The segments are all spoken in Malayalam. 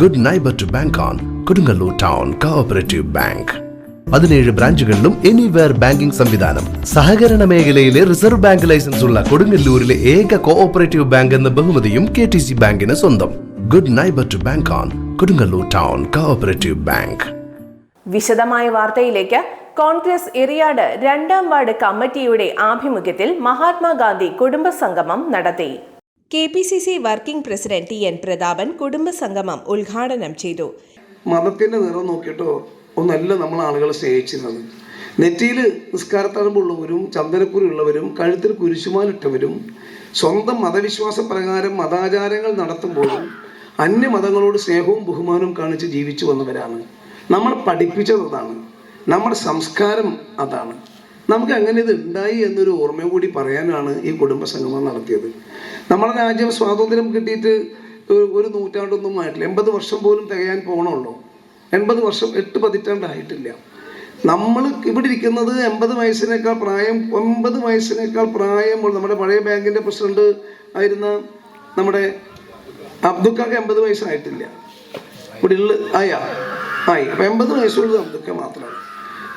Good neighbour to bank on Kodungallur town cooperative bank പതിനേഴ് ബ്രാഞ്ചുകളിലും എനിവെയർ ബാങ്കിംഗ് സംവിധാനം. സഹകരണ മേഖലയിലെ റിസർവ് ബാങ്ക് ലൈസൻസ് ഉള്ള കൊടുങ്ങല്ലൂരിലെ ഏക കോഓപ്പറേറ്റീവ് ബാങ്ക് എന്ന ബഹുമതിയും കെ ടി സി ബാങ്കിന് സ്വന്തം. Good neighbour to bank on Kodungallur town cooperative bank വിശദമായ വാർത്തയിലേക്ക് കോൺഗ്രസ് എറിയാട് രണ്ടാം വാർഡ് കമ്മിറ്റിയുടെ ആഭിമുഖ്യത്തിൽ മഹാത്മാഗാന്ധി കുടുംബ സംഗമം നടത്തി. K P C C working president T N Prathapan കുടുംബസംഗമം ഉദ്ഘാടനം ചെയ്തു. മതത്തിന്റെ നിറം നോക്കിയിട്ടോ ഒന്നല്ല നമ്മൾ ആളുകൾ സ്നേഹിച്ചിരുന്നത്. നെറ്റിയിൽ നിസ്കാരത്തഴമ്പുള്ളവരും ചന്ദനക്കുരി ഉള്ളവരും കഴുത്തിൽ കുരിശുമാലിട്ടവരും സ്വന്തം മതവിശ്വാസ പ്രകാരം മതാചാരങ്ങൾ നടത്തുമ്പോഴും അന്യ മതങ്ങളോട് സ്നേഹവും ബഹുമാനവും കാണിച്ച് ജീവിച്ചു വന്നവരാണ്. നമ്മൾ പഠിപ്പിച്ചത് അതാണ്. നമ്മുടെ സംസ്കാരം അതാണ്. നമുക്ക് അങ്ങനെ ഇത് ഉണ്ടായി എന്നൊരു ഓർമ്മ കൂടി പറയാനാണ് ഈ കുടുംബ സംഗമം നടത്തിയത്. നമ്മുടെ രാജ്യം സ്വാതന്ത്ര്യം കിട്ടിയിട്ട് ഒരു- നൂറ്റാണ്ടൊന്നും ആയിട്ടില്ല. എൺപത് വർഷം പോലും തികയാൻ പോകണമല്ലോ എൺപത് വർഷം എട്ട് പതിറ്റാണ്ടായിട്ടില്ല നമ്മൾ ഇവിടെ ഇരിക്കുന്നത് എൺപത് വയസ്സിനേക്കാൾ പ്രായം ഒമ്പത് വയസ്സിനേക്കാൾ പ്രായമുള്ള നമ്മുടെ പഴയ ബാങ്കിന്റെ പ്രസിഡന്റ് ആയിരുന്ന നമ്മുടെ അബ്ദുക്കാക്ക് എൺപത് വയസ്സായിട്ടില്ല. ഇവിടെ ഉള്ള ആയാ ആയി. അപ്പം എൺപത് വയസ്സുള്ളത് അബ്ദുക്ക മാത്രമാണ്.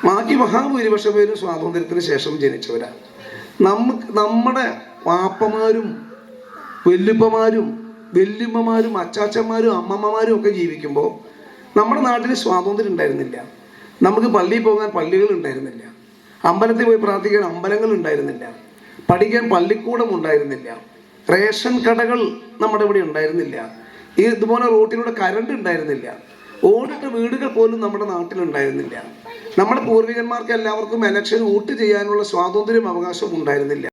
ബാക്കി മഹാഭൂരിപക്ഷം പേരും സ്വാതന്ത്ര്യത്തിന് ശേഷം ജനിച്ചവരാണ് നമുക്ക് നമ്മുടെ വാപ്പമാരും വല്യപ്പമാരും വല്യമ്മമാരും അച്ചാച്ചന്മാരും അമ്മമ്മമാരും ഒക്കെ ജീവിക്കുമ്പോൾ നമ്മുടെ നാട്ടിൽ സ്വാതന്ത്ര്യം ഉണ്ടായിരുന്നില്ല. നമുക്ക് പള്ളിയിൽ പോകാൻ പള്ളികൾ ഉണ്ടായിരുന്നില്ല. അമ്പലത്തിൽ പോയി പ്രാർത്ഥിക്കാൻ അമ്പലങ്ങൾ ഉണ്ടായിരുന്നില്ല. പഠിക്കാൻ പള്ളിക്കൂടം ഉണ്ടായിരുന്നില്ല. റേഷൻ കടകൾ നമ്മുടെ ഇവിടെ ഉണ്ടായിരുന്നില്ല. ഇതുപോലെ റോട്ടിലൂടെ കരണ്ട് ഉണ്ടായിരുന്നില്ല. ഓടിട്ട വീടുകൾ പോലും നമ്മുടെ നാട്ടിലുണ്ടായിരുന്നില്ല. നമ്മുടെ പൂർവികന്മാർക്ക് എല്ലാവർക്കും എലക്ഷൻ വോട്ട് ചെയ്യാനുള്ള സ്വാതന്ത്ര്യം അവകാശം ഉണ്ടായിരുന്നില്ല.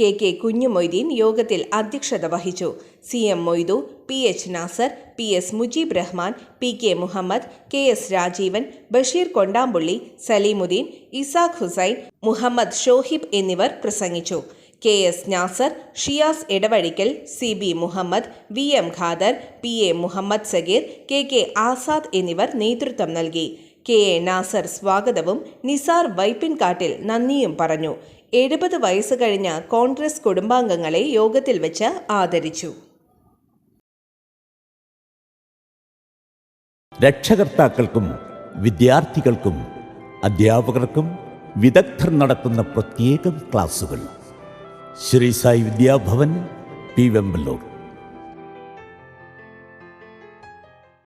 കെ കെ കുഞ്ഞുമൊയ്തീൻ യോഗത്തിൽ അധ്യക്ഷത വഹിച്ചു. C M Moidu P H Nasar P S Mujeeb Rahman P K Muhammad K S Rajeevan Basheer Kondampully Saleemuddeen Isaq Hussain Muhammad Shohib എന്നിവർ പ്രസംഗിച്ചു. K S Nasar Shiyas Edavazhikkal C B Muhammad V M Khader P A Muhammad Sageer K K Azad എന്നിവർ നേതൃത്വം നൽകി. കെ എ നാസർ സ്വാഗതവും നിസാർ വൈപ്പിൻകാട്ടിൽ നന്ദിയും പറഞ്ഞു. എഴുപത് വയസ്സ് കഴിഞ്ഞ കോൺഗ്രസ് കുടുംബാംഗങ്ങളെ യോഗത്തിൽ വെച്ച് ആദരിച്ചു. രക്ഷകർത്താക്കൾക്കും വിദ്യാർത്ഥികൾക്കും അധ്യാപകർക്കും വിദഗ്ധർ നടത്തുന്ന പ്രത്യേകം ക്ലാസുകൾ. ശ്രീ സായി വിദ്യാഭവൻ പി വെമ്പലൂർ.